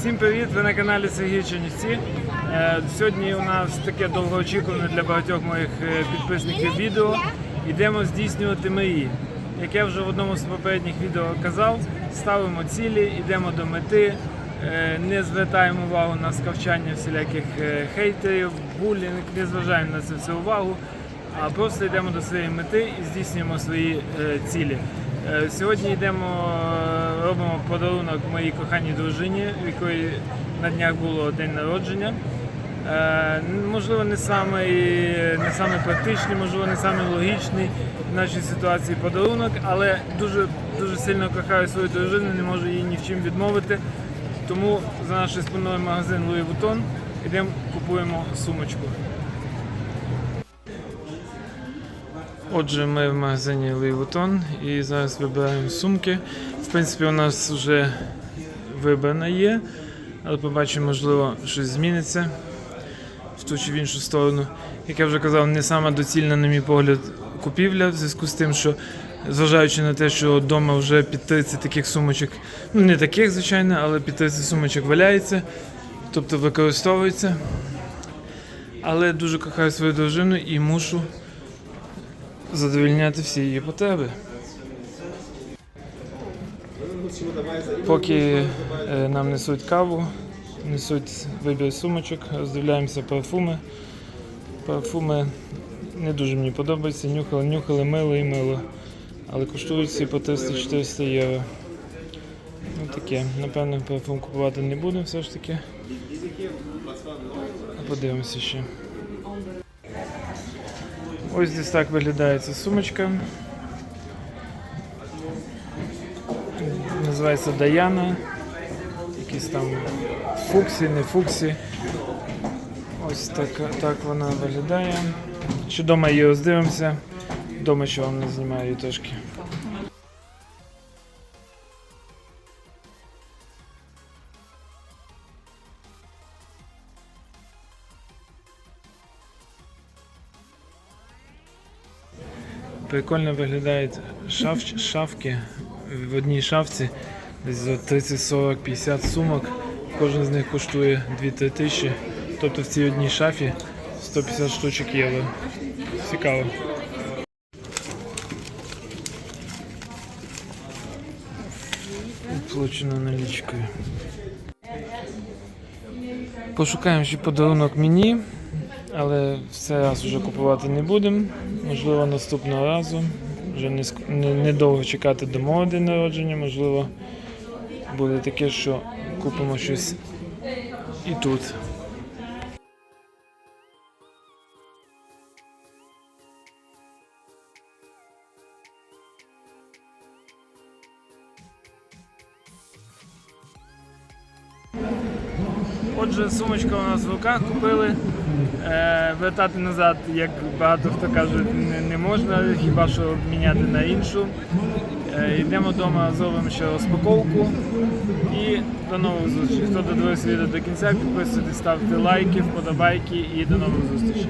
Всім привіт! Ви на каналі Сергій Чернівці. Е, Сьогодні у нас таке довгоочікуване для багатьох моїх е, підписників відео. Йдемо здійснювати мрії. Як я вже в одному з попередніх відео казав, ставимо цілі, йдемо до мети, е, не звертаємо увагу на скавчання всіляких хейтерів, булінг, не зважаємо на це все увагу, а просто йдемо до своєї мети і здійснюємо свої цілі. Сьогодні йдемо, робимо подарунок моїй коханій дружині, в якої на днях було день народження. Е, Можливо, не самий, не самий практичний, можливо, не самий логічний в нашій ситуації подарунок, але дуже, дуже сильно кохаю свою дружину, не можу їй ні в чим відмовити. Тому за наш спільний магазин Louis Vuitton йдемо купуємо сумочку. Отже, ми в магазині Louis Vuitton і зараз вибираємо сумки. В принципі, у нас вже вибрана є, але побачимо, можливо, щось зміниться в ту чи в іншу сторону. Як я вже казав, не сама доцільна, на мій погляд, купівля в зв'язку з тим, що зважаючи на те, що вдома вже під 30 таких сумочок, ну не таких, звичайно, але під 30 сумочок валяється, тобто використовується. Але дуже кохаю свою дружину і мушу задовільняти всі її потреби. Поки е, нам несуть каву, несуть вибір сумочок, роздивляємося парфуми. Парфуми не дуже мені подобаються, нюхали, нюхали, мило і мило. Але коштують всі по 300-400 євро. Ну таке, напевно, парфум купувати не буду все ж таки. Подивимося ще. Ось десь так виглядає ця сумочка. Називається Даяна. Якісь там фуксі, не фуксі. Ось так, так вона виглядає. Ще вдома її роздивимося. Вдома ще вам не знімаю трошки. Прикольно виглядають шаф, шафки в одній шафці. Десь за 30, 40, 50 сумок. Кожен з них коштує 2-3 тисячі. Тобто в цій одній шафі 150 штучок євро. Цікаво. Оплачено налічкою. Пошукаємо ще подарунок мені, але в цей раз вже купувати не будемо. Можливо, наступного разу. Вже не, ск- не, недовго чекати до мого день народження, можливо, буде таке, що купимо щось і тут. Отже, сумочка у нас в руках купили. Е, вертати назад, як багато хто каже, не, не можна, хіба що міняти на іншу. Е, йдемо вдома, зробимо ще розпаковку. І до нових зустрічей. Хто додивився відео до кінця, підписуйтесь, ставте лайки, вподобайки і до нових зустрічей.